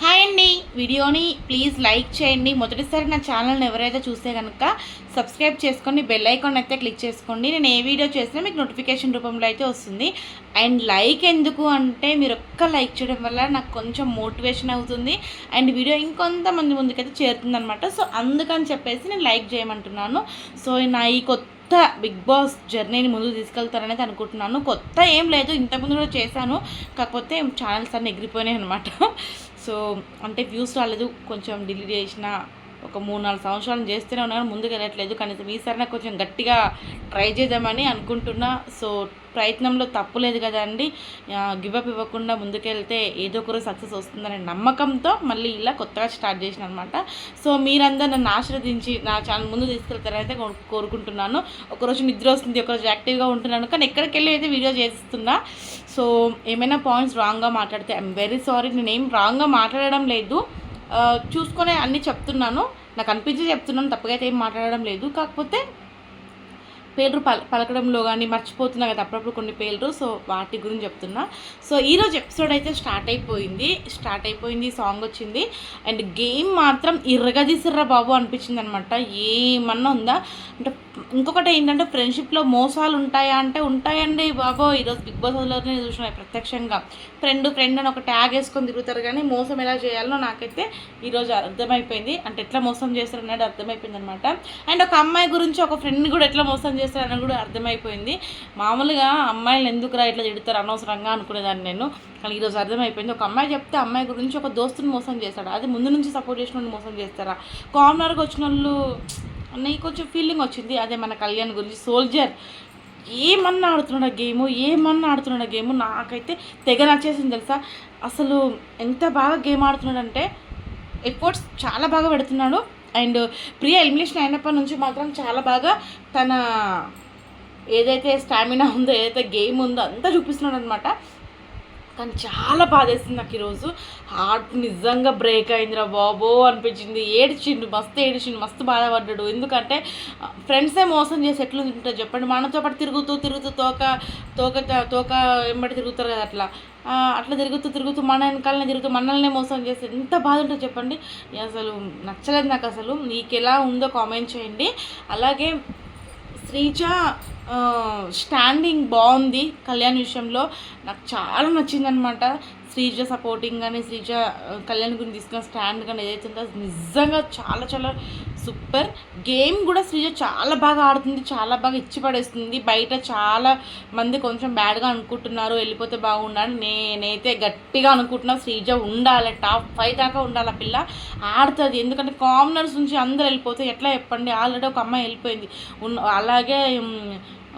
Hi అండి. వీడియోని please like చేయండి. మొదటిసారి నా ఛానల్ని ఎవరైతే చూస్తే కనుక సబ్స్క్రైబ్ చేసుకొని బెల్ ఐకాన్ అయితే క్లిక్ చేసుకోండి. నేను ఏ వీడియో చేసినా మీకు నోటిఫికేషన్ రూపంలో అయితే వస్తుంది. అండ్ లైక్ ఎందుకు అంటే మీరు ఒక్క లైక్ చేయడం వల్ల నాకు కొంచెం మోటివేషన్ అవుతుంది. అండ్ వీడియో ఇంకొంతమంది ముందుకైతే చేరుతుంది అనమాట సో అందుకని చెప్పేసి నేను లైక్ చేయమంటున్నాను. సో నా ఈ కొత్త కొత్త బిగ్ బాస్ జర్నీని ముందుకు తీసుకెళ్తారనేది అనుకుంటున్నాను. కొత్త ఏం లేదు. ఇంతకుముందు కూడా చేశాను. కాకపోతే ఛానల్స్ అన్నీ ఎగిరిపోయినాయి అనమాట సో అంటే వ్యూస్ రాలేదు కొంచెం డిలీట్ చేసిన ఒక మూడు నాలుగు సంవత్సరాలు చేస్తూనే ఉన్నాను ముందుకు వెళ్ళట్లేదు. కనీసం ఈసారి కొంచెం గట్టిగా ట్రై చేద్దామని అనుకుంటున్నా. సో ప్రయత్నంలో తప్పు లేదు కదా అండి. గివప్ ఇవ్వకుండా ముందుకెళ్తే ఏదో ఒకరు సక్సెస్ వస్తుందనే నమ్మకంతో మళ్ళీ ఇలా కొత్తగా స్టార్ట్ చేసిన అనమాట సో మీరందరూ నన్ను ఆశీర్వదించి నా ఛానల్ ముందు తీసుకెళ్తారైతే కోరుకుంటున్నాను. ఒకరోజు నిద్ర వస్తుంది ఒకరోజు యాక్టివ్గా ఉంటున్నాను. కానీ ఎక్కడికి వెళ్ళి అయితే వీడియో చేస్తున్నా. సో ఏమైనా పాయింట్స్ రాంగ్గా మాట్లాడితే ఐఎమ్ వెరీ సారీ. నేనేం రాంగ్గా మాట్లాడడం లేదు. చూసుకొని అన్నీ చెప్తున్నాను. నాకు అనిపించి చెప్తున్నాను తప్పుగా అయితే ఏం మాట్లాడడం లేదు. కాకపోతే పేర్లు పల పలకడంలో కానీ మర్చిపోతున్నా కదా అప్పుడప్పుడు కొన్ని పేర్లు సో వాటి గురించి చెప్తున్నా. సో ఈరోజు ఎపిసోడ్ అయితే స్టార్ట్ అయిపోయింది. స్టార్ట్ అయిపోయింది సాంగ్ వచ్చింది. అండ్ గేమ్ మాత్రం ఇర్రగదీసిర్రా బాబు అనిపించింది అనమాట ఏమన్నా ఉందా? అంటే ఇంకొకటి ఏంటంటే ఫ్రెండ్షిప్లో మోసాలు ఉంటాయా అంటే ఉంటాయండి బాబో ఈరోజు బిగ్ బాస్ హౌస్లోనే చూసినాయి ప్రత్యక్షంగా. ఫ్రెండ్ ఫ్రెండ్ అని ఒక ట్యాగ్ వేసుకొని తిరుగుతారు కానీ మోసం ఎలా చేయాలో నాకైతే ఈరోజు అర్థమైపోయింది. అంటే ఎట్లా మోసం చేస్తారు అనేది అర్థమైపోయింది అనమాట అండ్ ఒక అమ్మాయి గురించి ఒక ఫ్రెండ్ని కూడా ఎట్లా మోసం చేస్తారు అని కూడా అర్థమైపోయింది. మామూలుగా అమ్మాయిలు ఎందుకురా ఇట్లా తిడతారు అనవసరంగా అనుకునేదాన్ని నేను. కానీ ఈరోజు అర్థమైపోయింది. ఒక అమ్మాయి చెప్తే అమ్మాయి గురించి ఒక దోస్తుని మోసం చేస్తాడు? అది ముందు నుంచి సపోర్ట్ చేసిన మోసం చేస్తారా? కామనర్కి వచ్చిన వాళ్ళు నీకు కొంచెం ఫీలింగ్ వచ్చింది. అదే మన కళ్యాణ్ గురించి. సోల్జర్ ఏమన్నా ఆడుతున్నాడు గేమ్? ఏమన్నా ఆడుతున్నాడు గేమ్? నాకైతే తెగ నచ్చేసింది తెలుసా? అసలు ఎంత బాగా గేమ్ ఆడుతున్నాడంటే ఎఫర్ట్స్ చాలా బాగా పెడుతున్నాడు. అండ్ ప్రియ ఎలిమినేషన్ అయినప్పటి నుంచి మాత్రం చాలా బాగా తన ఏదైతే స్టామినా ఉందో ఏదైతే గేమ్ ఉందో అంతా చూపిస్తున్నాడు అనమాట కానీ చాలా బాధేసింది నాకు ఈరోజు. హార్ట్ నిజంగా బ్రేక్ అయిందిరా బాబో అనిపించింది. ఏడ్చిండు మస్తు ఏడిచిండు మస్తు బాధపడ్డాడు. ఎందుకంటే ఫ్రెండ్సే మోసం చేసి ఎట్లా ఉంటుంది చెప్పండి. మనతో పాటు తిరుగుతూ తిరుగుతూ తోక తోక తోక వెంబడి తిరుగుతారు కదా అట్లా. అట్లా తిరుగుతూ తిరుగుతూ మన వెనకాలనే తిరుగుతూ మనల్ని మోసం చేసి ఎంత బాధ ఉంటుంది చెప్పండి. అసలు నచ్చలేదు నాకు అసలు. నీకు ఎలా ఉందో కామెంట్ చేయండి. అలాగే శ్రీజ స్టాండింగ్ బాగుంది కళ్యాణ్ విషయంలో. నాకు చాలా నచ్చిందనమాట శ్రీజ సపోర్టింగ్ కానీ శ్రీజ కళ్యాణ్ గురించి తీసుకున్న స్టాండ్ కానీ ఏదైతే ఉందో నిజంగా చాలా చాలా సూపర్ గేమ్ కూడా శ్రీజ చాలా బాగా ఆడుతుంది చాలా బాగా ఇచ్చి పడేస్తుంది. బయట చాలా మంది కొంచెం బ్యాడ్గా అనుకుంటున్నారు వెళ్ళిపోతే బాగుండాలి నేనైతే గట్టిగా అనుకుంటున్నా. శ్రీజ ఉండాలి టాప్ ఫైవ్ దాకా ఉండాలి ఆ పిల్ల. ఆడుతుంది ఎందుకంటే కామనర్స్ నుంచి అందరు వెళ్ళిపోతే ఎట్లా చెప్పండి? ఆల్రెడీ ఒక అమ్మాయి వెళ్ళిపోయింది. అలాగే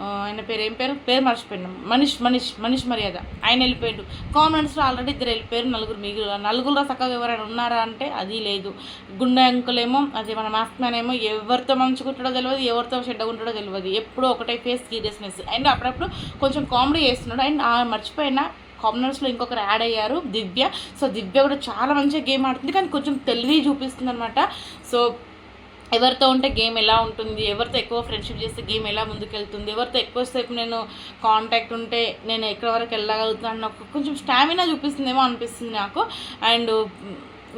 ఆయన పేరు ఏం పేరు? పేరు మర్చిపోయినాం. మనీష్ మనీష్ మనీష్ మర్యాద. ఆయన వెళ్ళిపోయాడు. కామెంట్స్లో ఆల్రెడీ ఇద్దరు వెళ్ళిపోయారు. నలుగురు మిగిలిన నలుగురులో చక్కగా ఎవరైనా ఉన్నారా అంటే అది లేదు. గుండె అంకులేమో అదే మన మాస్క్ మ్యాన్ ఏమో ఎవరితో మంచుకుంటాడో తెలియదు ఎవరితో చెడ్డగా ఉంటాడో తెలియదు ఎప్పుడూ ఒకటే ఫేస్ సీరియస్నెస్ అండ్ అప్పుడప్పుడు కొంచెం కామెడీ చేస్తున్నాడు. అండ్ ఆ మర్చిపోయిన కామనర్స్లో ఇంకొకరు యాడ్ అయ్యారు దివ్య. సో దివ్య కూడా చాలా మంచిగా గేమ్ ఆడుతుంది. కానీ కొంచెం తెలివి చూపిస్తుంది అనమాట సో ఎవరితో ఉంటే గేమ్ ఎలా ఉంటుంది ఎవరితో ఎక్కువ ఫ్రెండ్షిప్ చేస్తే గేమ్ ఎలా ముందుకెళ్తుంది ఎవరితో ఎక్కువసేపు నేను కాంటాక్ట్ ఉంటే నేను ఎక్కడి వరకు వెళ్ళగలుగుతాను నాకు కొంచెం స్టామినా చూపిస్తుందేమో అనిపిస్తుంది నాకు. అండ్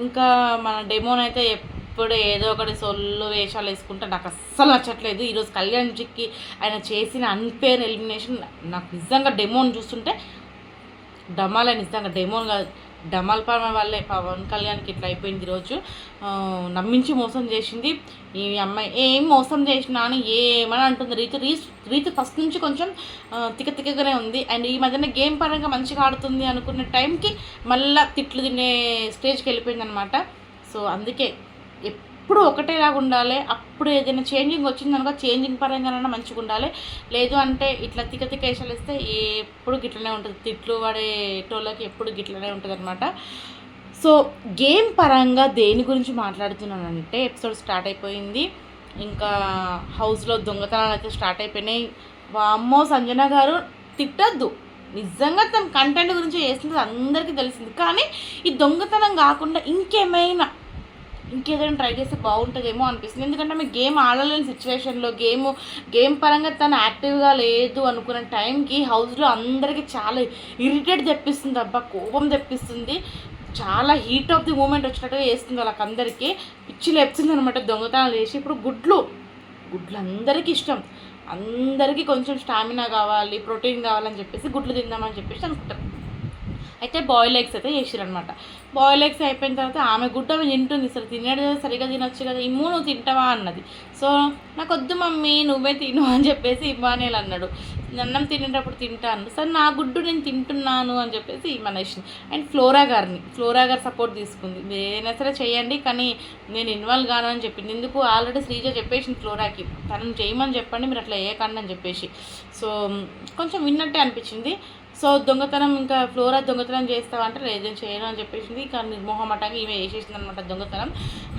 ఇంకా మన డెమోన్ అయితే ఎప్పుడు ఏదో ఒకటి సొల్లు వేషాలు వేసుకుంటే నాకు అస్సలు నచ్చట్లేదు. ఈరోజు కళ్యాణ్ చిక్కి ఆయన చేసిన అన్ఫేర్ ఎలిమినేషన్ నాకు నిజంగా డెమోని చూస్తుంటే డమాలే నిజంగా డెమోన్ కాదు డమాల్ పర్మ వల్లే పవన్ కళ్యాణ్కి ఇట్లా అయిపోయింది ఈరోజు. నమ్మించి మోసం చేసింది. ఈ అమ్మాయి ఏం మోసం చేసినా అని ఏమని అంటుంది. రీతి రీచ్ రీతి ఫస్ట్ నుంచి కొంచెం తిక తిక్క తిక్కగానే ఉంది. అండ్ ఈ మధ్యన గేమ్ పరంగా మంచిగా ఆడుతుంది అనుకున్న టైంకి మళ్ళీ తిట్లు తినే స్టేజ్కి వెళ్ళిపోయింది అనమాట సో అందుకే ఎప్పుడు ఒకటేలాగా ఉండాలి. అప్పుడు ఏదైనా చేంజింగ్ వచ్చిందనుకో చేంజింగ్ పరంగానైనా మంచిగా ఉండాలి. లేదు అంటే ఇట్లా తిక్క తిక్క ఇస్తే ఎప్పుడు గిట్లనే ఉంటుంది. తిట్లు పడేటోళ్ళకి ఎప్పుడు గిట్లనే ఉంటుంది అనమాట సో గేమ్ పరంగా దేని గురించి మాట్లాడుతున్నానంటే ఎపిసోడ్ స్టార్ట్ అయిపోయింది. ఇంకా హౌస్లో దొంగతనాలు అయితే స్టార్ట్ అయిపోయినాయి. వామ్మో సంజన గారు తిట్టద్దు. నిజంగా తన కంటెంట్ గురించి చేసింది అందరికీ తెలిసింది. కానీ ఈ దొంగతనం కాకుండా ఇంకేమైనా ఇంకేదైనా ట్రై చేస్తే బాగుంటుందేమో అనిపిస్తుంది. ఎందుకంటే ఆమె గేమ్ ఆడలేని సిచ్యువేషన్లో గేమ్ గేమ్ పరంగా తను యాక్టివ్గా లేదు అనుకున్న టైంకి హౌస్లో అందరికీ చాలా ఇరిటేట్ తెప్పిస్తుంది. అబ్బా కోపం తెప్పిస్తుంది. చాలా హీట్ ఆఫ్ ది మూమెంట్ వచ్చినట్టుగా వేస్తుంది వాళ్ళకందరికీ. పిచ్చి లేపుతుంది అనమాట దొంగతనాలు వేసి ఇప్పుడు గుడ్లు గుడ్లు అందరికీ ఇష్టం. అందరికీ కొంచెం స్టామినా కావాలి ప్రోటీన్ కావాలని చెప్పేసి గుడ్లు తిందామని చెప్పేసి అనుకుంటారు. అయితే బాయిల్ ఎగ్స్ అయితే చేసిరనమాట బాయిల్ ఎగ్స్ అయిపోయిన తర్వాత ఆమె గుడ్డ ఆమె తింటుంది సరే తినేది సరిగా తినొచ్చు కదా ఇమ్ము నువ్వు తింటావా అన్నది. సో నాకు వద్దు మమ్మీ నువ్వే తిను అని చెప్పేసి ఇవ్వనేలు అన్నాడు. అన్నం తినేటప్పుడు తింటాను సరే నా గుడ్డు నేను తింటున్నాను అని చెప్పేసి ఇమ్మనేసింది. అండ్ ఫ్లోరా గారిని ఫ్లోరా గారు సపోర్ట్ తీసుకుంది. మీరు ఏదైనా సరే చేయండి కానీ నేను ఇన్వాల్వ్ కాను అని చెప్పింది. ఎందుకు? ఆల్రెడీ శ్రీజ చెప్పేసింది ఫ్లోరాకి. తనని చేయమని చెప్పండి మీరు అట్లా ఏ అని చెప్పేసి. సో కొంచెం విన్నట్టే అనిపించింది. సో దొంగతనం ఇంకా ఫ్లోరా దొంగతనం చేస్తావా అంటే లేదని చేయను అని చెప్పేసింది. కానీ నిర్మోహమటంగా ఈమె వేసేసింది అనమాట దొంగతనం.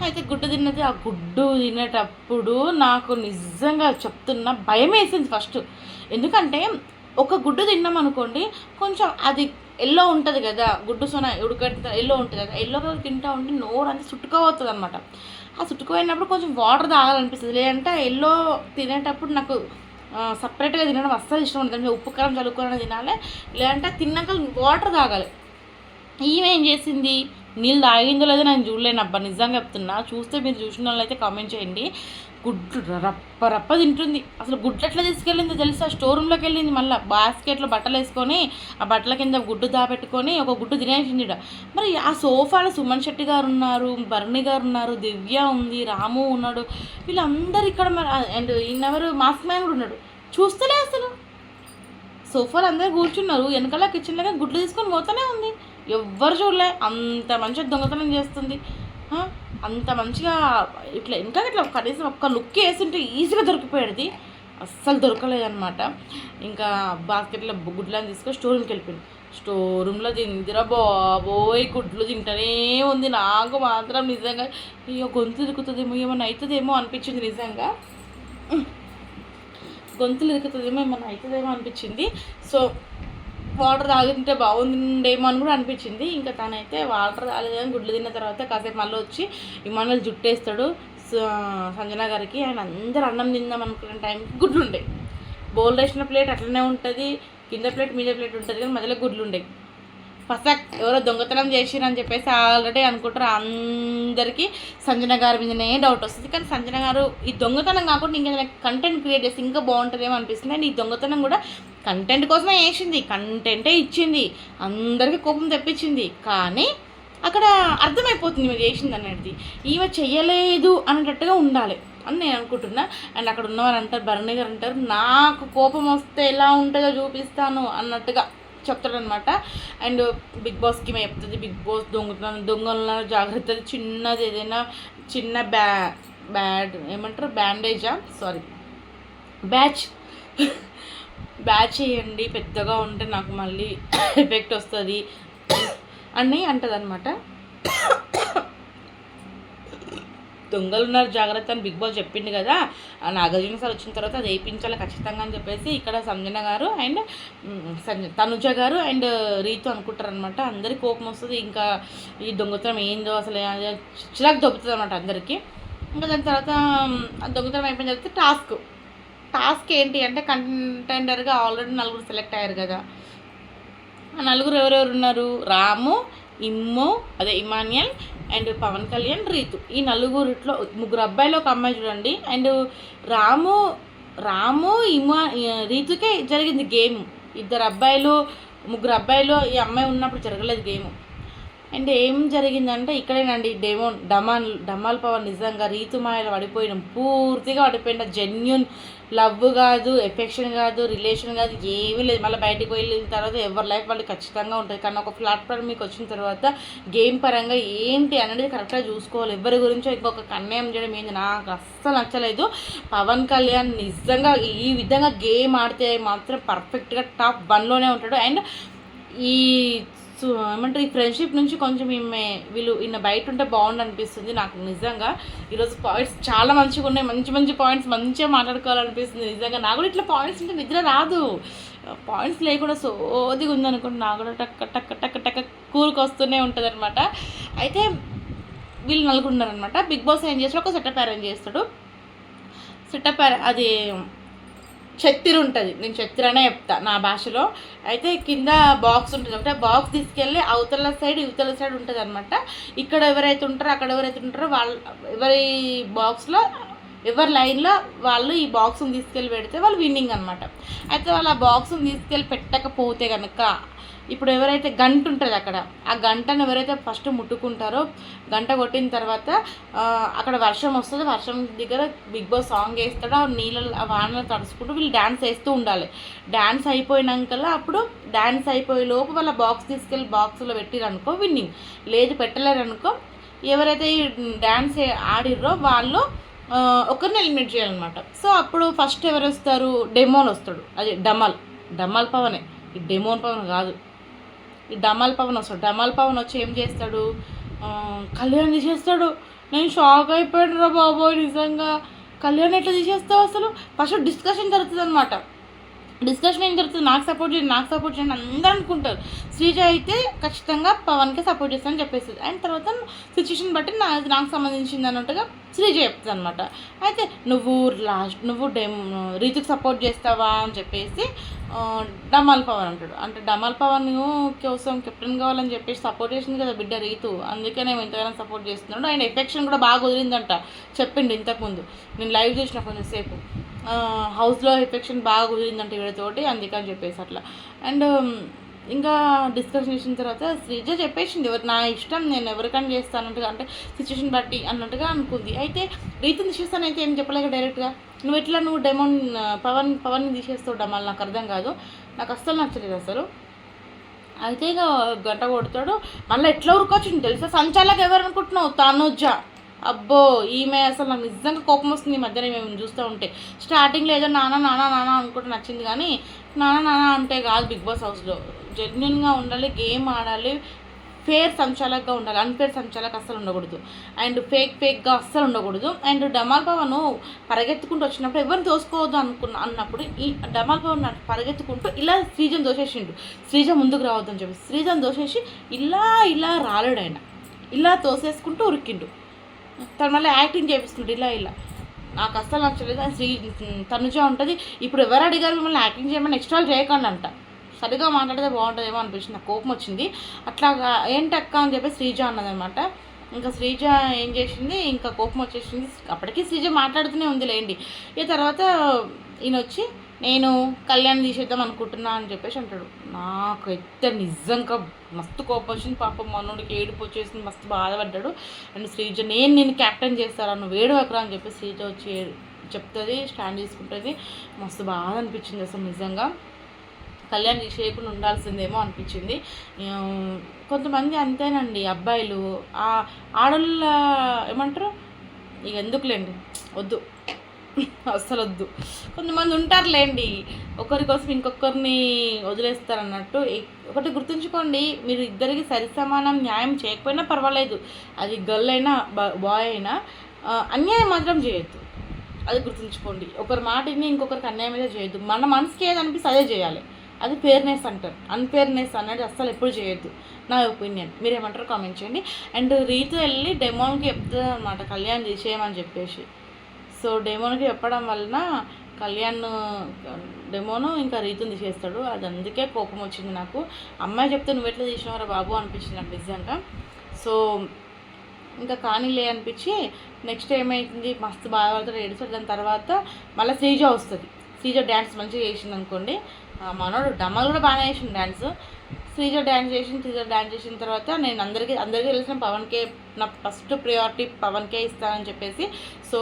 అయితే గుడ్డు తిన్నది ఆ గుడ్డు తినేటప్పుడు నాకు నిజంగా చెప్తున్నా భయం వేసింది ఫస్ట్ ఎందుకంటే ఒక గుడ్డు తిన్నాం అనుకోండి కొంచెం అది ఎల్లో ఉంటుంది కదా గుడ్డు సొన ఉడకట్ట ఎల్లో ఉంటుంది కదా ఎల్లో కలర్ తింటా ఉంటే నోరు అంతా చుట్టుకోవస్తుంది అనమాట ఆ చుట్టుకుపోయినప్పుడు కొంచెం వాటర్ తాగాలనిపిస్తుంది. లేదంటే ఎల్లో తినేటప్పుడు నాకు సపరేట్గా తినడం అస్సలు ఇష్టం ఉంటుంది ఉప్పు కారం చల్లుకొని తినాలి. లేదంటే తిన్నాక వాటర్ తాగాలి. ఈమె ఏం చేసింది? నీళ్ళు తాగిందో లేదో నేను చూడలేను అబ్బా నిజంగా చెప్తున్నా. చూస్తే మీరు చూసిన వాళ్ళు అయితే కామెంట్ చేయండి. గుడ్లు రప్ప రప్ప తింటుంది. అసలు గుడ్లు ఎట్లా తీసుకెళ్ళిందో తెలుసా? స్టోర్ రూమ్లోకి వెళ్ళింది మళ్ళీ. బాస్కెట్లో బట్టలు వేసుకొని ఆ బట్టల కింద గుడ్డు దాపెట్టుకొని ఒక గుడ్డు తినేసింది మరి ఆ సోఫాలో సుమన్ శెట్టి గారు ఉన్నారు భరణి గారు ఉన్నారు దివ్య ఉంది రాము ఉన్నాడు. వీళ్ళందరూ ఇక్కడ మరి అండ్ ఈయనెవరు మాస్క్ మ్యాన్ కూడా ఉన్నాడు. చూస్తలే అసలు. సోఫాలు అందరూ కూర్చున్నారు. వెనకాల కిచెన్లో గుడ్లు తీసుకొని పోతూనే ఉంది. ఎవ్వరు చూడలే. అంత మంచిగా దొంగతనం చేస్తుంది. అంత మంచిగా ఇట్లా ఇంకా ఇట్లా కనీసం ఒక్క లుక్ వేసింటే ఈజీగా దొరికిపోయేది. అస్సలు దొరకలేదనమాట ఇంకా బాస్కెట్లో గుడ్లను తీసుకొని స్టోర్ రూమ్కి వెళ్ళిపోయింది. స్టోర్ రూమ్లో తిందిరా బాబోయ్ గుడ్లు తింటూనే ఉంది. నాకు మాత్రం నిజంగా ఇక గొంతు తిరుగుతుందేమో ఏమైనా అవుతుందేమో అనిపించింది నిజంగా. గొంతులు ఇరుకుతుందేమో ఏమన్నా అవుతుందేమో అనిపించింది. సో వాటర్ తాగింటే బాగుండేమో అని కూడా అనిపించింది. ఇంకా తనైతే వాటర్ తాగలేదని గుడ్లు తిన్న తర్వాత కాసేపు మళ్ళీ వచ్చి విమానాలు జుట్టేస్తాడు సంజన గారికి. ఆయన అందరు అన్నం తిందాం అనుకునే టైంకి గుడ్లు ఉండే. బౌల్ వేసిన ప్లేట్ అట్లనే ఉంటుంది కింద ప్లేట్ మీద ప్లేట్ ఉంటుంది కానీ మధ్యలో గుడ్లు ఉండేవి పసక్ ఎవరో దొంగతనం చేసిరని చెప్పేసి ఆల్రెడీ అనుకుంటారు. అందరికీ సంజన గారి మీదనే డౌట్ వస్తుంది. కానీ సంజన గారు ఈ దొంగతనం కాకుండా ఇంకా కంటెంట్ క్రియేట్ చేసి ఇంకా బాగుంటుందేమో అనిపిస్తుంది. అండ్ ఈ దొంగతనం కూడా కంటెంట్ కోసమే వేసింది కంటెంటే ఇచ్చింది. అందరికీ కోపం తెప్పించింది. కానీ అక్కడ అర్థమైపోతుంది ఈమె చేసింది అనేది. ఈమె చెయ్యలేదు అనేటట్టుగా ఉండాలి అని నేను అనుకుంటున్నా. అండ్ అక్కడ ఉన్నవారు అంటారు భరణి గారు అంటారు నాకు కోపం వస్తే ఎలా ఉంటుందో చూపిస్తాను అన్నట్టుగా. చెప్తాడనమాట అండ్ బిగ్ బాస్కి మేము చెప్తుంది బిగ్ బాస్ దొంగతనం దొంగల జాగ్రత్త చిన్నది ఏదైనా చిన్న బ్యా బ్యాడ్ ఏమంటారు? బ్యాండేజా? సారీ. బ్యాచ్. బ్యాచ్ చేయండి పెద్దగా ఉంటే నాకు మళ్ళీ ఎఫెక్ట్ వస్తుంది. అని అంటది దొంగలు ఉన్నారు జాగ్రత్త అని బిగ్ బాస్ చెప్పిండు కదా. ఆ నాగార్జున సార్ వచ్చిన తర్వాత అది వేయించాలి ఖచ్చితంగా అని చెప్పేసి ఇక్కడ సంజన గారు అండ్ సంజ తనుజ గారు అండ్ రీతు అనుకుంటారు అనమాట కోపం వస్తుంది. ఇంకా ఈ దొంగతనం ఏందో అసలు చిరాకు దొబ్బుతుంది అనమాట అందరికీ. ఇంకా దాని తర్వాత ఆ దొంగతనం అయిపోయిన తర్వాత టాస్క్. టాస్క్ ఏంటి అంటే కంటెండర్గా ఆల్రెడీ నలుగురు సెలెక్ట్ అయ్యారు కదా. ఆ నలుగురు ఎవరెవరు ఉన్నారు? రాము ఇమ్ము అదే ఇమాన్యల్ అండ్ పవన్ కళ్యాణ్ రీతు. ఈ నలుగురిట్లో ముగ్గురు అబ్బాయిలు ఒక అమ్మాయి చూడండి. అండ్ రాము రాము ఇమా రీతుకే జరిగింది గేమ్. ఇద్దరు అబ్బాయిలు ముగ్గురు అబ్బాయిలు ఈ అమ్మాయి ఉన్నప్పుడు జరగలేదు గేమ్. అండ్ ఏం జరిగిందంటే ఇక్కడేనండి డెమోన్ డమాల్ డమాల్ పవన్ నిజంగా రీతుమాయలు పడిపోయిన పూర్తిగా పడిపోయిన జెన్యున్ లవ్ కాదు ఎఫెక్షన్ కాదు రిలేషన్ కాదు ఏమీ లేదు. మళ్ళీ బయటకు వెళ్ళిన తర్వాత ఎవరి లైఫ్ వాళ్ళు ఖచ్చితంగా ఉంటుంది కానీ ఒక ప్లాట్ఫామ్ మీకు వచ్చిన తర్వాత గేమ్ పరంగా ఏంటి అనేది కరెక్ట్గా చూసుకోవాలి. ఎవరి గురించో ఇంకొక కన్యాయం చేయడం ఏంది? నాకు అస్సలు నచ్చలేదు. పవన్ కళ్యాణ్ నిజంగా ఈ విధంగా గేమ్ ఆడితే మాత్రం పర్ఫెక్ట్గా టాప్ వన్లోనే ఉంటాడు. అండ్ ఈ సో ఏమంటారు ఈ ఫ్రెండ్షిప్ నుంచి కొంచెం ఈమె వీళ్ళు ఈయన బయట ఉంటే బాగుండు అనిపిస్తుంది నాకు నిజంగా. ఈరోజు పాయింట్స్ చాలా మంచిగా ఉన్నాయి. మంచి మంచి పాయింట్స్ మంచిగా మాట్లాడుకోవాలనిపిస్తుంది నిజంగా. నాకు కూడా ఇట్లా పాయింట్స్ ఉంటే నిద్ర రాదు. పాయింట్స్ లేకుండా సోదిగా ఉందనుకోండి నాకు కూడా టక్ టక్ టక్ టక్ కూరుకొస్తూనే ఉంటుంది అనమాట అయితే వీళ్ళు నలుగురు ఉన్నారనమాట బిగ్ బాస్ ఏం చేస్తాడు? ఒక సెటప్ అరేంజ్ చేస్తాడు. సెటప్ అది చెత్తిరి ఉంటుంది. నేను చెత్తిరనే చెప్తా నా భాషలో. అయితే కింద బాక్స్ ఉంటుంది. ఒకటే బాక్స్ తీసుకెళ్ళి అవతల సైడ్ ఇవతల సైడ్ ఉంటుంది అనమాట ఇక్కడ ఎవరైతే ఉంటారో అక్కడ ఎవరైతే ఉంటారో వాళ్ళ ఎవరి బాక్స్లో ఎవరి లైన్లో వాళ్ళు ఈ బాక్స్ని తీసుకెళ్ళి పెడితే వాళ్ళు విన్నింగ్ అనమాట అయితే వాళ్ళు ఆ బాక్స్ని తీసుకెళ్ళి పెట్టకపోతే కనుక ఇప్పుడు ఎవరైతే గంట ఉంటుంది అక్కడ ఆ గంటను ఎవరైతే ఫస్ట్ ముట్టుకుంటారో గంట కొట్టిన తర్వాత అక్కడ వర్షం వస్తుంది వర్షం దగ్గర బిగ్ బాస్ సాంగ్ వేస్తాడు ఆ నీళ్ళ ఆ వానలు తడుచుకుంటూ వీళ్ళు డ్యాన్స్ వేస్తూ ఉండాలి. డ్యాన్స్ అయిపోయినాకల్లా అప్పుడు డ్యాన్స్ అయిపోయే లోపు వాళ్ళ బాక్స్ తీసుకెళ్ళి బాక్స్లో పెట్టిరనుకో విన్నింగ్. లేదు పెట్టలేరనుకో ఎవరైతే ఈ డ్యాన్స్ ఆడిర్రో వాళ్ళు ఒకరిని ఎలిమినేట్ చేయాలన్నమాట. సో అప్పుడు ఫస్ట్ ఎవరు వస్తారు డెమోన్ వస్తాడు. అది డమల్. డమల్ పవనే. ఈ డెమోన్ పవన్ కాదు. ఈ డమల్ పవన్ వస్తాడు. డమల్ పవన్ వచ్చి ఏం చేస్తాడు? కళ్యాణ్ తీసేస్తాడు. నేను షాక్ అయిపోయాను రా బాబోయ్ నిజంగా. కళ్యాణ్ ఎట్లా తీసేస్తావు అసలు? ఫస్ట్ డిస్కషన్ జరుగుతుంది అనమాట డిస్కషన్ ఏం జరుగుతుంది? నాకు సపోర్ట్ చేయండి నాకు సపోర్ట్ చేయండి అందరూ అనుకుంటారు. శ్రీజ అయితే ఖచ్చితంగా పవన్కి సపోర్ట్ చేస్తానని చెప్పేస్తుంది. అండ్ తర్వాత సిచ్యువేషన్ బట్టి నా నాకు సంబంధించింది అన్నట్టుగా శ్రీజ చెప్తుంది అనమాట అయితే నువ్వు లాస్ట్ నువ్వు డెమ్ రీతుకి సపోర్ట్ చేస్తావా అని చెప్పేసి డమాల్ పవన్ అంటాడు. అంటే డమాల్ పవన్ కోసం కెప్టెన్ కావాలని చెప్పేసి సపోర్ట్ చేసింది కదా బిడ్డ రీతు. అందుకే నేను ఇంతగానో సపోర్ట్ చేస్తున్నాడు. ఆయన ఎఫెక్షన్ కూడా బాగా కుదిరిందంట. చెప్పిండు ఇంతకుముందు. నేను లైవ్ చేసిన కొంచెంసేపు హౌస్లో ఎఫెక్షన్ బాగా కుదిరిందంటే వీడితోటి అందుకని చెప్పేసి అట్లా. అండ్ ఇంకా డిస్కషన్ చేసిన తర్వాత శ్రీజ చెప్పేసింది ఎవరు నా ఇష్టం నేను ఎవరికైనా చేస్తానట్టుగా అంటే సిచ్యువేషన్ బట్టి అన్నట్టుగా అనుకుంది. అయితే రీతిని తీసేస్తానైతే ఏం చెప్పలేక డైరెక్ట్గా నువ్వు ఎట్లా నువ్వు డెమోన్ పవన్ పవన్ని తీసేస్తావు మళ్ళీ నాకు అర్థం కాదు. నాకు అస్సలు నచ్చలేదు అసలు. అయితే ఇక గంట కొడతాడు మళ్ళీ ఎట్లా ఊరుకోవచ్చు తెలుసా? సంచాలకు ఎవరు అనుకుంటున్నావు తనుజ. అబ్బో ఈమె అసలు నాకు నిజంగా కోపం వస్తుంది ఈ మధ్యన మేము చూస్తూ ఉంటే. స్టార్టింగ్లో ఏదో నాన్న నానా నానా అనుకుంటే నచ్చింది కానీ నానా నానా అంటే కాదు బిగ్ బాస్ హౌస్లో. జెన్యున్గా ఉండాలి గేమ్ ఆడాలి ఫేర్ సంచాలకగా ఉండాలి. అన్ఫేర్ సంచాలకు అస్సలు ఉండకూడదు. అండ్ ఫేక్ ఫేక్గా అస్సలు ఉండకూడదు. అండ్ డమాల్ పవన్ పరిగెత్తుకుంటూ వచ్చినప్పుడు ఎవరిని దోసుకోవద్దు అనుకున్న అన్నప్పుడు ఈ డమాల్ పవన్ పరిగెత్తుకుంటూ ఇలా శ్రీజన్ దోషేసిండు శ్రీజ ముందుకు రావద్దని చెప్పి శ్రీజన్ దోషేసి ఇలా ఇలా రాలేడు ఆయన. ఇలా తోసేసుకుంటూ ఉరికిండు. తను మళ్ళీ యాక్టింగ్ చేపిస్తుంది ఇలా ఇలా. నాకు అస్సలు నచ్చలేదు. అది శ్రీ తనుజ ఉంటుంది. ఇప్పుడు ఎవరు అడిగారు మిమ్మల్ని యాక్టింగ్ చేయమని? ఎక్స్ట్రా చేయకండి అంట. సరిగా మాట్లాడితే బాగుంటుందేమో అనిపించింది. నాకు కోపం వచ్చింది. అట్లాగా ఏంటక్క అని చెప్పి శ్రీజ అన్నదనమాట. ఇంకా శ్రీజ ఏం చేసింది? ఇంకా కోపం వచ్చేసింది. అప్పటికి శ్రీజ మాట్లాడుతూనే ఉంది లేండి. ఇక తర్వాత ఈయన వచ్చి నేను కళ్యాణ్ తీసేద్దాం అనుకుంటున్నా అని చెప్పేసి అంటాడు. నాకు అయితే నిజంగా మస్తు కోపం వచ్చింది పాపం మనోడికి ఏడుపు వచ్చేసింది మస్తు బాధపడ్డాడు. అండ్ శ్రీజ నేను నేను క్యాప్టెన్ చేస్తాను నువ్వు ఏడవకరా అని చెప్పి శ్రీజ వచ్చి చెప్తుంది స్టాండ్ తీసుకుంటుంది. మస్తు బాధ అనిపించింది అసలు నిజంగా. కళ్యాణ్ చేయకుండా ఉండాల్సిందేమో అనిపించింది. కొంతమంది అంతేనండి అబ్బాయిలు. ఆ ఆడోళ్ళ ఏమంటారు? ఇక ఎందుకులేండి? వద్దు. అస్సలు వద్దు కొంతమంది ఉంటారులేండి. ఒకరి కోసం ఇంకొకరిని వదిలేస్తారు అన్నట్టు ఒకటి గుర్తుంచుకోండి మీరు ఇద్దరికి సరి సమానం న్యాయం చేయకపోయినా పర్వాలేదు. అది గర్ల్ అయినా బాయ్ అయినా అన్యాయం మాత్రం చేయొద్దు. అది గుర్తుంచుకోండి. ఒకరి మాటని ఇంకొకరికి అన్యాయం అయితే చేయొద్దు. మన మనసుకి ఏదనిపిస్తే అనిపిస్తే అదే చేయాలి. అది ఫేర్నెస్ అంటారు. అన్ఫేర్నెస్ అనేది అస్సలు ఎప్పుడు చేయొద్దు. నా ఒపీనియన్. మీరేమంటారు కామెంట్ చేయండి. అండ్ రీతు వెళ్ళి డెమోన్కి చెప్తుంది అనమాట కళ్యాణ్ చేసేయమని చెప్పేసి. సో డెమోన్కి చెప్పడం వలన కళ్యాణ్ డెమోను ఇంకా రీతుని తీసేస్తాడు. అది అందుకే కోపం వచ్చింది నాకు. అమ్మాయి చెప్తే నువ్వు ఎట్లా తీసినవరా బాబు? అనిపించింది నాకు నిజంగా. సో ఇంకా కానీలే అనిపించి నెక్స్ట్ ఏమైతుంది మస్తు బాధపడతాడు ఏడుస్తాడు. దాని తర్వాత మళ్ళీ శ్రీజ వస్తుంది. శ్రీజ డ్యాన్స్ మంచిగా చేసింది అనుకోండి. మనోడు డమ్మలు కూడా బాగానే చేసింది డ్యాన్స్ శ్రీజ డ్యాన్స్ చేసింది శ్రీజ డ్యాన్స్ చేసిన తర్వాత నేను అందరికీ అందరికీ తెలిసిన పవన్కే నా ఫస్ట్ ప్రియారిటీ పవన్కే ఇస్తానని చెప్పేసి. సో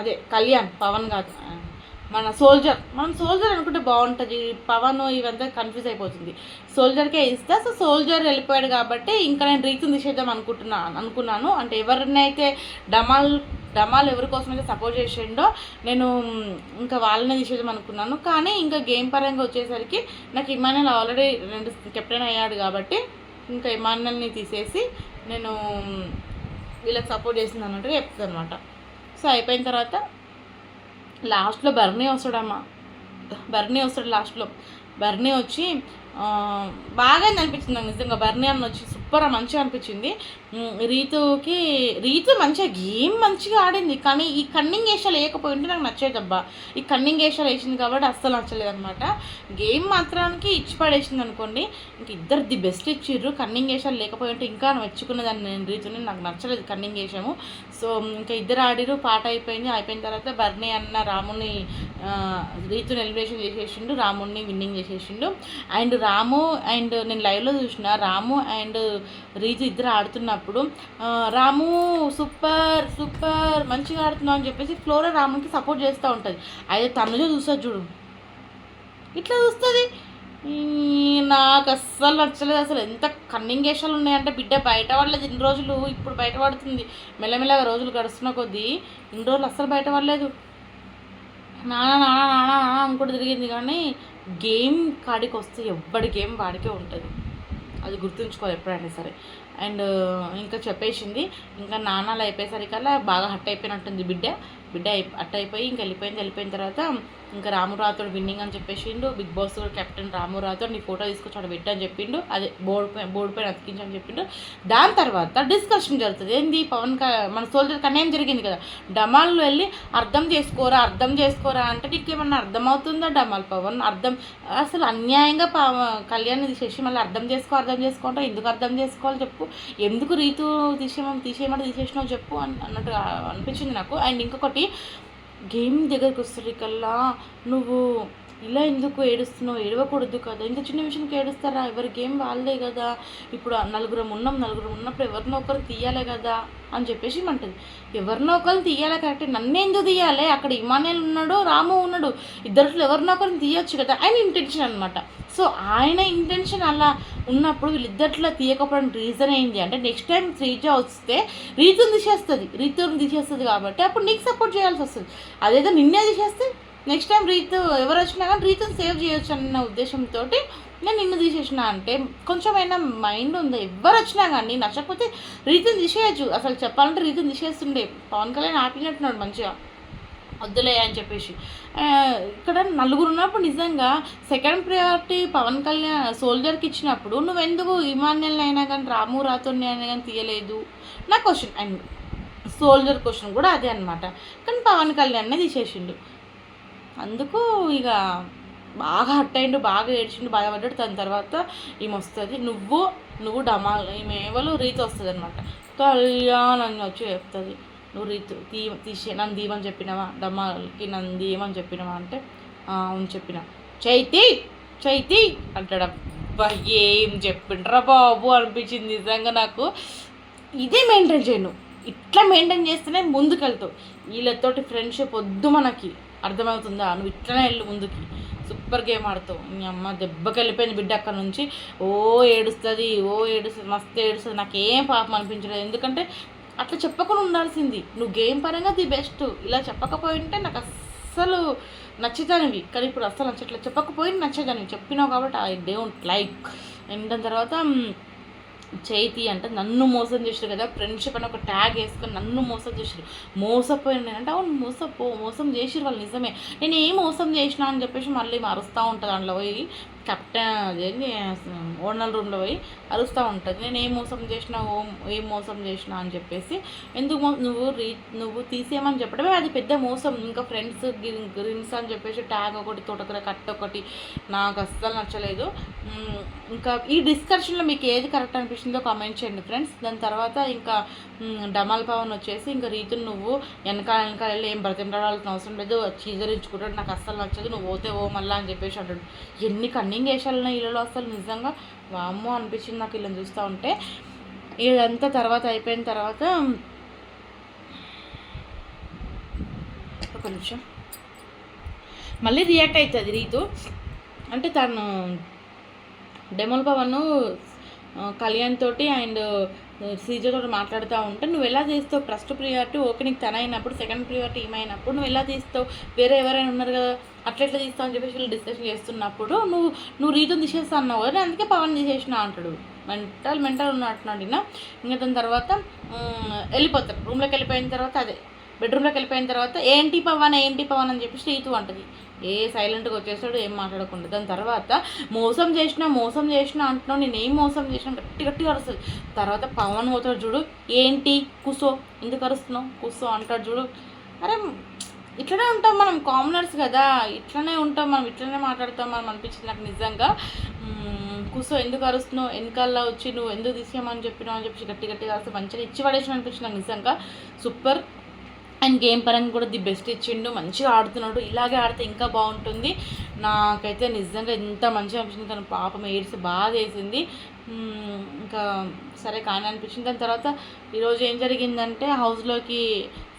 అదే కళ్యాణ్ పవన్ కాదు. మన సోల్జర్ మనం సోల్జర్ అనుకుంటే బాగుంటుంది. పవన్ ఇవంతా కన్ఫ్యూజ్ అయిపోతుంది. సోల్జర్కే ఇస్తా సో సోల్జర్ వెళ్ళిపోయాడు కాబట్టి ఇంకా నేను రీతుని తీసేద్దాం అనుకుంటున్నాను అనుకున్నాను. అంటే ఎవరినైతే డమాల్ డమాల్ ఎవరి కోసమైతే సపోర్ట్ చేసిండో నేను ఇంకా వాళ్ళనే తీసేద్దాం అనుకున్నాను. కానీ ఇంకా గేమ్ పరంగా వచ్చేసరికి నాకు ఇమానుయల్ ఆల్రెడీ రెండు కెప్టెన్ అయ్యాడు కాబట్టి ఇంకా ఇమానుయల్ని తీసేసి నేను వీళ్ళకి సపోర్ట్ చేసింది అన్నట్టుగా చెప్తుంది అనమాట సో అయిపోయిన తర్వాత లాస్ట్లో బర్నీ వస్తాడమ్మా. బర్నీ వస్తాడు లాస్ట్లో. బర్నీ వచ్చి బాగా అనిపించింది నాకు నిజంగా. బర్నీ అన్న వచ్చి సూపర్ మంచిగా అనిపించింది. రీతుకి రీతు మంచిగా గేమ్ మంచిగా ఆడింది. కానీ ఈ కన్నింగ్ వేషాలు వేయకపోయింటే నాకు నచ్చేదబ్బా ఈ కన్నింగ్ వేషాలు వేసింది కాబట్టి అస్సలు నచ్చలేదు అనమాట గేమ్ మాత్రానికి ఇచ్చి పడేసింది అనుకోండి ఇంక ఇద్దరు ది బెస్ట్ ఇచ్చిర్రు. కన్నింగ్ వేషాలు లేకపోయింటే ఇంకా మెచ్చుకున్నదాన్ని నేను రీతుని నాకు నచ్చలేదు కన్నింగ్ వేషము. సో ఇంకా ఇద్దరు ఆడిరు పాట అయిపోయింది. అయిపోయిన తర్వాత బర్నీ అన్న రాముని రీతు రీతుని ఎలిమినేషన్ చేసేసిండు. రాముని విన్నింగ్ చేసేసిండు. అండ్ రాము అండ్ నేను లైవ్లో చూసిన రాము అండ్ రీజు ఇద్దరు ఆడుతున్నప్పుడు రాము సూపర్ సూపర్ మంచిగా ఆడుతున్నావు అని చెప్పేసి ఫ్లోరా రాముకి సపోర్ట్ చేస్తూ ఉంటుంది. అయితే తనుజ చూస్తుంది చూడు. ఇట్లా చూస్తుంది. నాకు అస్సలు నచ్చలేదు. అసలు ఎంత కన్నింగ్ వేషాలు ఉన్నాయంటే బిడ్డ బయట పడలేదు ఇన్ని రోజులు ఇప్పుడు బయట పడుతుంది. మెల్లమెల్లగా రోజులు గడుస్తున్న కొద్దీ ఇన్ని రోజులు అస్సలు బయట పడలేదు. నానా నానా నానా నానా అనుకుంటూ తిరిగింది కానీ గేమ్ కాడికి వస్తే ఎవ్వడి గేమ్ వాడికే ఉంటుంది. అది గుర్తుంచుకోవాలి ఎప్పుడైనా సరే. అండ్ ఇంకా చెప్పేసింది ఇంకా నాన్నలు అయిపోయేసరికల్లా బాగా హట్ అయిపోయినట్టుంది బిడ్డ. బిడ్డ అయి అయిపోయి ఇంకా వెళ్ళిపోయింది వెళ్ళిపోయిన తర్వాత ఇంకా రాము రాథోడ్ విన్నింగ్ అని చెప్పేసిండు. Big boss captain Ramu Rathod నీ ఫోటో తీసుకొచ్చి అక్కడ పెట్టు అని చెప్పిండు. అదే బోర్డు పైన బోర్డు పైన అతికించని చెప్పిండు. దాని తర్వాత డిస్కషన్ జరుగుతుంది. ఏంది? పవన్ క మన సోల్జర్ కన్యాయం జరిగింది కదా? డమాల్లో వెళ్ళి అర్థం చేసుకోరా అర్థం చేసుకోరా అంటే నీకు ఏమన్నా అర్థమవుతుందా డమాల్ పవన్? అర్థం అసలు అన్యాయంగా కళ్యాణ్ తీసేసి మళ్ళీ అర్థం చేసుకో అర్థం చేసుకుంటా ఎందుకు అర్థం చేసుకోవాలి చెప్పు? ఎందుకు రీతు తీసేయమని తీసేయమంటే తీసేసినావు చెప్పు అని అన్నట్టు అనిపించింది నాకు. అండ్ ఇంకొకటి గేమ్ దగ్గరికి వచ్చేసరికల్లా నువ్వు ఇలా ఎందుకు ఏడుస్తున్నావు? ఏడవకూడదు కదా. ఇంత చిన్న విషయానికి ఏడుస్తారా? ఎవరి గేమ్ వాళ్ళదే కదా. ఇప్పుడు నలుగురం ఉన్నాం నలుగురం ఉన్నప్పుడు ఎవరినో ఒకరు తీయాలి కదా అని చెప్పేసి మంటది ఎవరినో ఒకరిని తీయాలి కరెక్ట్. నన్ను ఎందుకు తీయాలి? అక్కడ ఇమానేల్ ఉన్నాడు రాము ఉన్నాడు. ఇద్దరిలో ఎవరినో ఒకరిని తీయొచ్చు కదా. ఆయన ఇంటెన్షన్ అనమాట సో ఆయన ఇంటెన్షన్ అలా ఉన్నప్పుడు వీళ్ళిద్దట్లో తీయకపోవడానికి రీజన్ ఏంటి అంటే నెక్స్ట్ టైం శ్రీజ వస్తే రీతుని తీసేస్తుంది. రీతుని తీసేస్తుంది కాబట్టి అప్పుడు నీకు సపోర్ట్ చేయాల్సి వస్తుంది. అదేదో నిన్నే తీసేస్తే నెక్స్ట్ టైం రీతు ఎవరు వచ్చినా కానీ రీతుని సేవ్ చేయొచ్చు అన్న ఉద్దేశంతో నేను నిన్ను తీసేసిన. అంటే కొంచెమైనా మైండ్ ఉంది? ఎవరు వచ్చినా కానీ నచ్చకపోతే రీతిని తీసేయచ్చు. అసలు చెప్పాలంటే రీతిని తీసేస్తుండే. పవన్ కళ్యాణ్ ఆపినట్టున్నాడు మంచిగా. వద్దులే అని చెప్పేసి. ఇక్కడ నలుగురు ఉన్నప్పుడు నిజంగా సెకండ్ ప్రయారిటీ పవన్ కళ్యాణ్ సోల్జర్కి ఇచ్చినప్పుడు నువ్వెందుకు ఇమాన్యుల్ అయినా కానీ రాము రాతోని అయినా కానీ తీయలేదు? నా క్వశ్చన్ అండ్ సోల్జర్ క్వశ్చన్ కూడా అదే అనమాట కానీ పవన్ కళ్యాణ్నే తీసేసిండు. అందుకు ఇక బాగా హట్ అయిండు బాగా ఏడ్చిండు బాధపడ్డాడు దాని తర్వాత ఈమె వస్తుంది నువ్వు నువ్వు డమాల్ ఈమె ఎవరు? రీతి వస్తుంది అనమాట కళ్యాణ్ అని వచ్చి చెప్తుంది నువ్వు రీతి తీ తీసే నన్ను దీవని చెప్పినావా? డమాల్కి నన్ను దీవని చెప్పినావా? అంటే అవును చెప్పిన. చైతి చైతి! అంటాడు. అబ్బా ఏం చెప్పిండ్రా బాబు? అనిపించింది నిజంగా నాకు. ఇదే మెయింటైన్ చేయను. ఇట్లా మెయింటైన్ చేస్తేనే ముందుకెళ్తావు. వీళ్ళతోటి ఫ్రెండ్షిప్ వద్దు మనకి. అర్థమవుతుందా? నువ్వు ఇట్లనే వెళ్ళు ముందుకి. Super game ఆడుతావు. మీ అమ్మ దెబ్బకి వెళ్ళిపోయింది బిడ్డ అక్కడ నుంచి. ఓ ఏడుస్తుంది ఓ ఏడుస్తుంది మస్తు ఏడుస్తుంది. నాకు ఏం పాపం అనిపించలేదు. ఎందుకంటే అట్లా చెప్పకుండా ఉండాల్సింది. నువ్వు గేమ్ పరంగా ది బెస్ట్. ఇలా చెప్పకపోయింటే నాకు అస్సలు నచ్చేదానివి కానీ ఇప్పుడు అస్సలు నచ్చట్లేదు. చెప్పకపోయి నచ్చేదానివి చెప్పినావు కాబట్టి ఐ డోంట్ లైక్ అండ్ దాని తర్వాత చైతి అంటే నన్ను మోసం చేసారు కదా ఫ్రెండ్షిప్ అని ఒక ట్యాగ్ వేసుకొని నన్ను మోసం చేసారు మోసపోయిన అంటే అవును మోసపో మోసం చేసిరు వాళ్ళు నిజమే. నేను ఏం మోసం చేసినా అని చెప్పేసి మళ్ళీ మారుస్తూ ఉంటుంది అందులో పోయి కెప్టెన్ అదేంటి ఓనర్ రూమ్లో పోయి అరుస్తూ ఉంటుంది. నేను ఏం మోసం చేసినా ఓ ఏం మోసం చేసినా అని చెప్పేసి ఎందుకు నువ్వు రీ నువ్వు తీసేయమని చెప్పడమే అది పెద్ద మోసం. ఇంకా ఫ్రెండ్స్ గ్రిన్స్ అని చెప్పేసి ట్యాగ్ ఒకటి తోటకూర కట్ ఒకటి నాకు అస్సలు నచ్చలేదు. ఇంకా ఈ డిస్కషన్లో మీకు ఏది కరెక్ట్ అనిపించిందో కామెంట్ చేయండి ఫ్రెండ్స్. దాని తర్వాత ఇంకా డమాల్ పవన్ వచ్చేసి ఇంకా రీతుని నువ్వు వెనకాల వెనకాల వెళ్ళి ఏం బ్రతిమలాడాల్సిన అవసరం లేదు. చీజరించుకుంటాడు నాకు అస్సలు నచ్చదు. నువ్వు పోతే ఓ మళ్ళా అని చెప్పేసి అంటాడు. ఎన్ని కన్ వేషాలు వేసాలన్న ఇళ్ళలో అసలు నిజంగా వామ్మో అనిపించింది నాకు వీళ్ళని చూస్తూ ఉంటే. ఇదంతా తర్వాత అయిపోయిన తర్వాత ఒక నిమిషం. మళ్ళీ రియాక్ట్ అవుతుంది రీతు. అంటే తను డెమోల్ పవన్ కళ్యాణ్ తోటి అండ్ సీజర్ తోటి మాట్లాడుతూ ఉంటే నువ్వు ఎలా తీస్తావు ఫస్ట్ ప్రియారిటీ ఓకే నీకు తన అయినప్పుడు సెకండ్ ప్రియారిటీ ఏమైనప్పుడు నువ్వు ఎలా తీస్తావు వేరే ఎవరైనా ఉన్నారు కదా అట్లా ఎట్లా తీస్తావు అని చెప్పేసి వీళ్ళు డిస్కషన్ చేస్తున్నప్పుడు నువ్వు నువ్వు రీజన్ తీసేస్తా అన్నావు కదా అందుకే పవన్ తీసేసిన అంటాడు. మెంటల్ మెంటల్ ఉన్నట్టున్నాడు ఇంకా దాని తర్వాత వెళ్ళిపోతారు. రూమ్లోకి వెళ్ళిపోయిన తర్వాత అదే. బెడ్రూమ్లోకి వెళ్ళిపోయిన తర్వాత ఏంటి పవన్ ఏంటి పవన్ అని చెప్పి శ్రీతు అంటుంది. ఏ సైలెంట్గా వచ్చేస్తాడు ఏం మాట్లాడకుండా. దాని తర్వాత మోసం చేసినా మోసం చేసినా అంటున్నావు నేను ఏం మోసం చేసినా గట్టి గట్టిగా అరుస్తుంది. తర్వాత పవన్ పోతాడు చూడు ఏంటి కుసో ఎందుకు అరుస్తున్నావు? కుసో అంటాడు చూడు. అరే ఇట్లనే ఉంటాం మనం కామనర్స్ కదా. ఇట్లనే ఉంటాం మనం ఇట్లనే మాట్లాడతాం మనం అనిపించింది నాకు నిజంగా. కుసో ఎందుకు అరుస్తున్నావు? వెనకాల వచ్చి నువ్వు ఎందుకు తీసేయమని చెప్పినావు? అని చెప్పి గట్టి గట్టిగా అరిస్తే మంచిగా ఇచ్చి పడేసిన అనిపించింది నాకు నిజంగా. సూపర్. అండ్ గేమ్ పరంగా కూడా ది బెస్ట్ ఇచ్చిండు మంచిగా ఆడుతున్నాడు. ఇలాగే ఆడితే ఇంకా బాగుంటుంది. నాకైతే నిజంగా ఎంత మంచిగా అనిపించింది తను పాపం ఏడ్స్ బాగా చేసింది ఇంకా సరే కానీ అనిపించింది. దాని తర్వాత ఈరోజు ఏం జరిగిందంటే హౌస్లోకి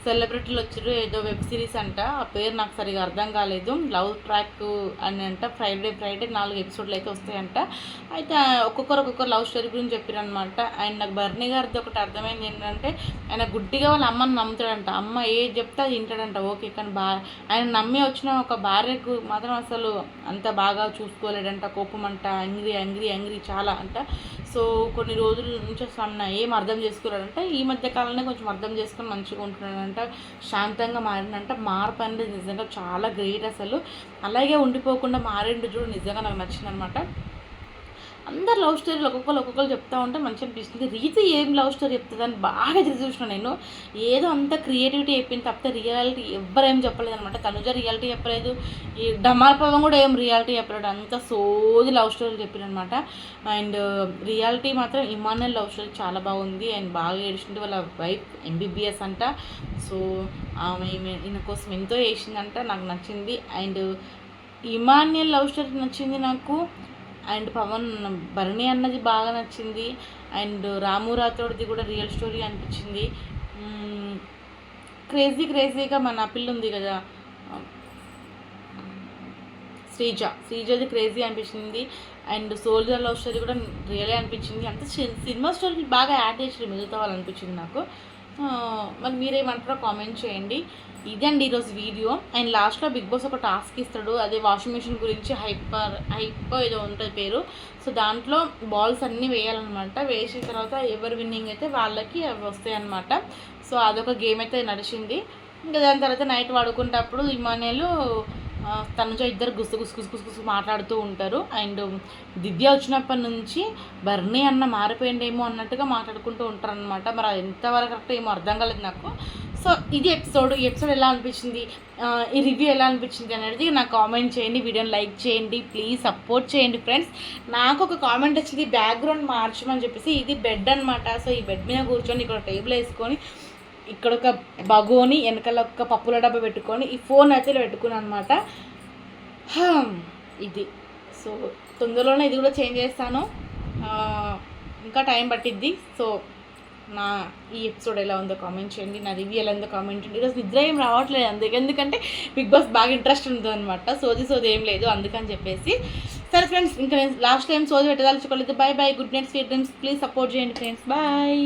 సెలబ్రిటీలు వచ్చారు ఏదో వెబ్ సిరీస్ అంట. ఆ పేరు నాకు సరిగా అర్థం కాలేదు. లవ్ ట్రాక్ అని అంట. ఫ్రైడే ఫ్రైడే నాలుగు ఎపిసోడ్లు అయితే వస్తాయంట. అయితే ఒక్కొక్కరు ఒక్కొక్కరు లవ్ స్టోరీ గురించి చెప్పారనమాట అండ్ నాకు బర్నీ గారిది ఒకటి అర్థమైంది ఏంటంటే ఆయన గుడ్డిగా వాళ్ళ అమ్మని నమ్ముతాడంట. అమ్మ ఏది చెప్తే అది వింటాడంట. ఓకే కానీ బా ఆయన నమ్మి వచ్చిన ఒక భార్యకు మాత్రం అసలు అంత బాగా చూసుకోలేడంట. కోపం అంట. అంగ్రీ అంగ్రీ అంగ్రీ చాలా అంట. సో కొన్ని రోజుల నుంచి అసలు అన్న ఏం అర్థం చేసుకోలేడంట. ఈ మధ్య కాలంలో కొంచెం అర్థం చేసుకొని మంచిగా ఉంటున్నాడంట. శాంతంగా మారినంట మార్పు అనేది నిజంగా చాలా గ్రేట్ అసలు. అలాగే ఉండిపోకుండా మారిండు చూడు నిజంగా నాకు నచ్చిందనమాట. అందరు లవ్ స్టోరీలు ఒక్కొక్కరు ఒక్కొక్కరు చెప్తా ఉంటే మంచిగా అనిపిస్తుంది. రీతి ఏం లవ్ స్టోరీ చెప్తుందని బాగా చూసిన నేను. ఏదో అంత క్రియేటివిటీ చెప్పింది తప్పితే రియాలిటీ ఎవ్వరేం చెప్పలేదు అనమాట. తనుజ రియాలిటీ చెప్పలేదు. ఈ డమాల్ పవం కూడా ఏం రియాలిటీ చెప్పలేడు అంత సోది లవ్ స్టోరీ చెప్పిందనమాట అండ్ రియాలిటీ మాత్రం ఇమానుయల్ లవ్ స్టోరీ చాలా బాగుంది. అండ్ బాగా ఏడిచింది వాళ్ళ వైఫ్ ఎంబీబీఎస్ అంట. సో ఆమె ఈయన కోసం ఎంతో వేసిందంట నాకు నచ్చింది. అండ్ ఇమాన్యుయల్ లవ్ స్టోరీ నచ్చింది నాకు. అండ్ పవన్ భరణి అన్నది బాగా నచ్చింది. అండ్ రాము రాథోడ్ది కూడా రియల్ స్టోరీ అనిపించింది. క్రేజీ క్రేజీగా మన పిల్ల ఉంది కదా. శ్రీజ. శ్రీజది క్రేజీ అనిపించింది. అండ్ సోల్జర్ లవ్ స్టోరీ కూడా రియలే అనిపించింది. అంత సి- సినిమా స్టోరీ బాగా యాడ్ చేసి మిగతా వాళ్ళు అనిపించింది నాకు. మరి మీరేమంటారో కామెంట్ చేయండి. ఇదండి ఈరోజు వీడియో. అండ్ లాస్ట్లో బిగ్ బాస్ ఒక టాస్క్ ఇస్తాడు. అదే వాషింగ్ మిషన్ గురించి హైపర్ హైపో ఏదో ఉంటుంది పేరు. సో దాంట్లో బాల్స్ అన్నీ వేయాలన్నమాట. వేసిన తర్వాత ఎవరు విన్నింగ్ అయితే వాళ్ళకి అవి వస్తాయి అన్నమాట సో అదొక గేమ్ అయితే నడిచింది. ఇంకా దాని తర్వాత నైట్ పడుకునేటప్పుడు ఇమానేలు తనుజ ఇద్దరు గుసు గుసు గుసు గుసు గుసు మాట్లాడుతూ ఉంటారు. అండ్ దివ్య వచ్చినప్పటి నుంచి బర్నీ అన్న మారిపోయిండేమో అన్నట్టుగా మాట్లాడుకుంటూ ఉంటారనమాట మరి ఎంతవరకు కరెక్ట్ ఏమో అర్థం కాలేదు నాకు. సో ఇది ఎపిసోడ్ ఈ ఎపిసోడ్ ఎలా అనిపించింది? ఈ రివ్యూ ఎలా అనిపించింది అనేది నాకు కామెంట్ చేయండి వీడియోని లైక్ చేయండి ప్లీజ్ సపోర్ట్ చేయండి ఫ్రెండ్స్. నాకు ఒక కామెంట్ వచ్చింది బ్యాక్గ్రౌండ్ మార్చమని చెప్పేసి ఇది బెడ్ అనమాట సో ఈ బెడ్ మీద కూర్చొని ఇక్కడ టేబుల్ వేసుకొని ఇక్కడ ఒక బగోని వెనకాల ఒక పప్పుల డబ్బా పెట్టుకొని ఈ ఫోన్ అయితే ఇలా పెట్టుకున్నాను అనమాట ఇది. సో తొందరలోనే ఇది కూడా చేంజ్ చేస్తాను. ఇంకా టైం పట్టిద్ది. సో నా ఈ ఎపిసోడ్ ఎలా ఉందో కామెంట్ చేయండి. నా రివ్యూ ఎలా ఉందో కామెంట్ చేయండి. ఈరోజు నిద్ర ఏం రావట్లేదు అందుకే. ఎందుకంటే బిగ్ బాస్ బాగా ఇంట్రెస్ట్ ఉంది అనమాట సోది సోది ఏం లేదు అందుకని చెప్పేసి. సరే ఫ్రెండ్స్ ఇంకా నేను లాస్ట్ టైం సోది పెట్టదలుచుకోలేదు. Bye bye good night sweet dreams. Please support చేయండి ఫ్రెండ్స్. బాయ్.